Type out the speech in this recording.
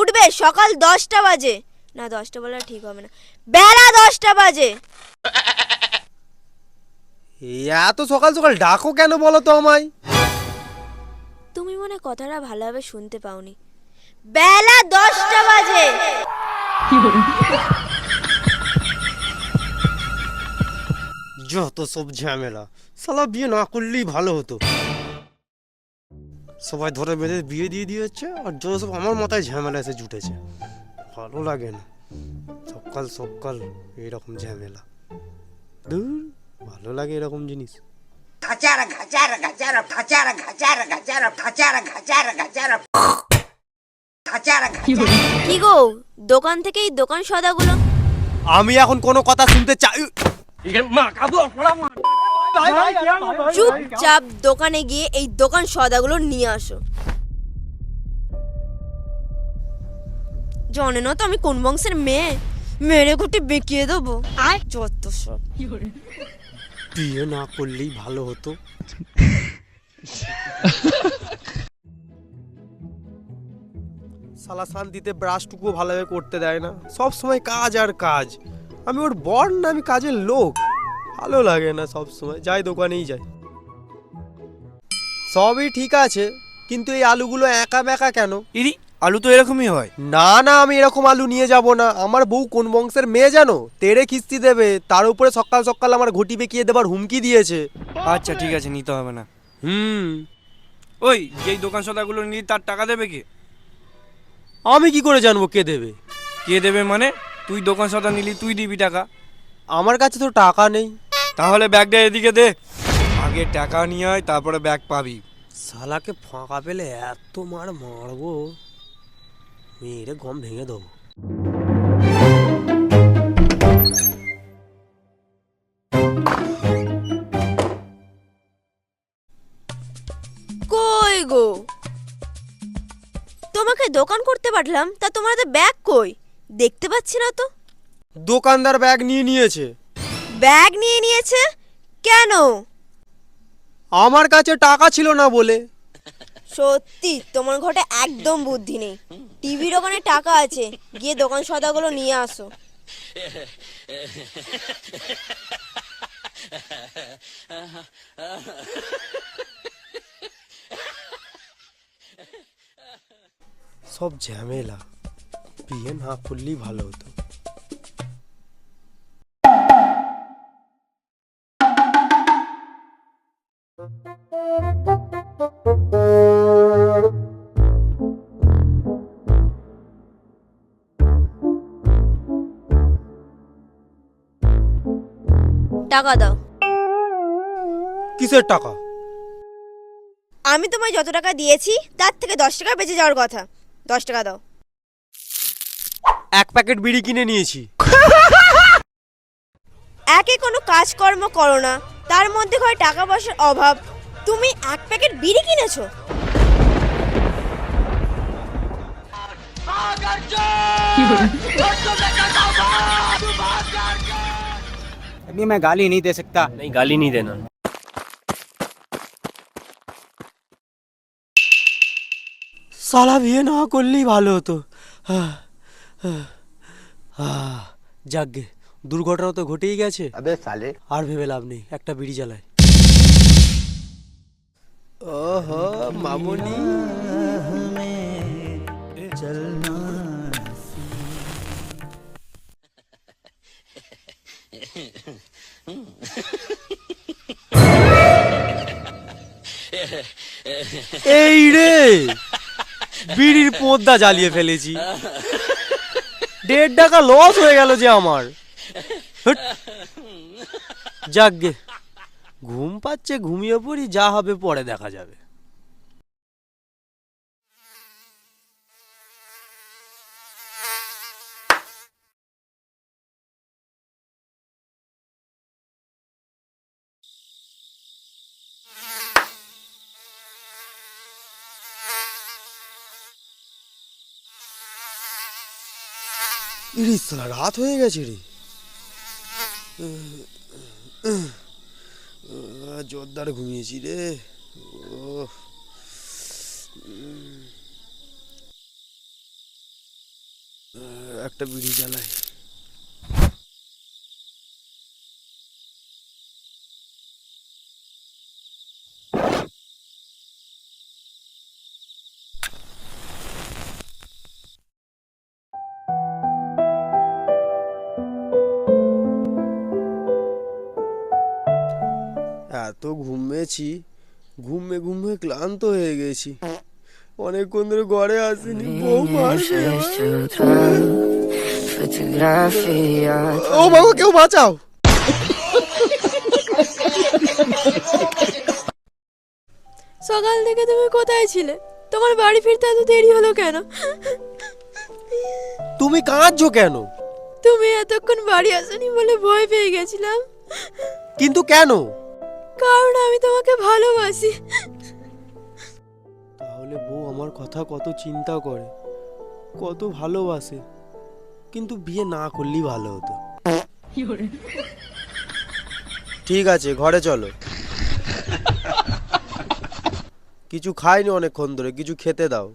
উঠবে? সকাল দশটা বাজে। না দশটা বলা ঠিক হবে না। বেলা দশটা বাজে। এত সকাল সকাল ডাকো কেন বলো তো আমায়? তুমি মনে কথাটা ভালোভাবে শুনতে পাওনি। বেলা দশটা বাজে। যত সব ঝামেলা সালা বিয়ে না করলেই ভালো হতো। সবাই ধরে বেঁধে বিয়ে দিয়ে দিয়েছে আর যত সব আমার মাথায় ঝামেলা এসে জুটেছে। ভালো লাগে না। সকাল সকাল এরকম ঝামেলা। দূর ভালো লাগে এরকম জিনিস। কি গো দোকান থেকে এই দোকান সদাগুলো? আমি এখন কোনো কথা শুনতে চাই মা। চুপচাপ দোকানে গিয়ে এই দোকান সদাগুলো নিয়ে আসো। জানে না তো আমি কোন বংশের মেয়ে? মেরে ঘুটে বেঁকিয়ে দেবো। আর যত সব। বিয়ে না করলেই ভালো হতো। সালা শান্তিতে ব্রাশটুকু ভালোভাবে করতে দেয় না। সব সময় কাজ আর কাজ। আমি ওর বর না আমি কাজের লোক। ভালো লাগে না সব সময়। যাই দোকানেই যাই। সবই ঠিক আছে কিন্তু এই আলুগুলো একা বেঁকা কেন? ইরি আলু তো এরকমই হয়। না না আমি এরকম আলু নিয়ে যাব না। আমার বউ কোন বংশের মেয়ে জানো? তেরে কিস্তি দেবে। তার উপরে সকাল সকাল আমার ঘটি বেঁকিয়ে দেবার হুমকি দিয়েছে। আচ্ছা ঠিক আছে নিতে হবে না। হুম। ওই যেই দোকান সদাগুলো নিলি তার টাকা দেবে কে? আমি কি করে জানব কে দেবে? কে দেবে মানে? তুই দোকান সদা নিলি তুই দিবি টাকা। আমার কাছে তো টাকা নেই। তাহলে ব্যাগটা এদিকে দে। আগে টাকা নিয়ে আয় তারপরে ব্যাগ পাবি। শালাকে ফাঁকা পেলে এত মার মারবো। মেয়েরে গম ভেঙে দেবো। কই গো? তোমাকে দোকান করতে পাঠলাম তা তোমার তো ব্যাগ কই? দেখতে পাচ্ছি না তো। দোকানদার ব্যাগ নিয়ে নিয়েছে। ব্যাগ নিয়ে নিয়েছে? কেন? আমার কাছে টাকা ছিল না বলে। সত্যি তোমার ঘটে একদম বুদ্ধি নেই। টিভির ওখানে টাকা আছে গিয়ে দোকান সদাগুলো নিয়ে আসো। সব ঝামেলা। বিয়ে না করলেই ভালো হতো। টাকা দাও। কিসের টাকা? আমি তোমায় যত টাকা দিয়েছি তার থেকে দশ টাকা বেঁচে যাওয়ার কথা। দশ টাকা দাও। এক প্যাকেট বিড়ি কিনে নিয়েছি। একে কোনো কাজকর্ম করো না। তার মধ্যে হয় টাকা পয়সার অভাব। তুমি এক প্যাকেট বিড়ি কিনেছো? अभी मैं गाली नहीं दे सकता नहीं गाली नहीं देना সালা বিয়ে না করলেই ভালো হতো আহ, আহ, আহ, যাকগে দুর্ঘটনা তো ঘটেই গেছে अबे साले আর ভেবে লাভ নেই একটা বিড়ি জ্বালায় ওহো মামুনি এই রে! বিড়ির পদ্মা জ্বালিয়ে ফেলেছি। দেড় টাকা লস হয়ে গেল যে আমার। যাকগে ঘুম পাচ্ছে, ঘুমিয়ে পড়ি, যা হবে পরে দেখা যাবে। ইরে রাত হয়ে গেছে রে। জোরদার ঘুমিয়েছি রে। ও একটা বিড়ি জ্বালাই। এত ঘুমিয়েছি ঘুমে ঘুমে ক্লান্ত হয়ে গেছি। অনেকক্ষণ ধরে ঘরে আসিনি বউ মারবে ও বাবা কেউ বাঁচাও। সকাল থেকে তুমি কোথায় ছিলে? তোমার বাড়ি ফিরতে এত দেরি হলো কেন? তুমি কাঁদছো কেন? তুমি এতক্ষণ বাড়ি আসনি বলে ভয় পেয়ে গেছিলাম। কিন্তু কেন? কারণ আমি তোমাকে ভালোবাসি। তাহলে বউ আমার কথা কত চিন্তা করে কত ভালোবাসে কিন্তু বিয়ে না করলেই ভালো হতো। ঠিক আছে ঘরে চলো। কিছু খাইনি অনেকক্ষণ ধরে কিছু খেতে দাও।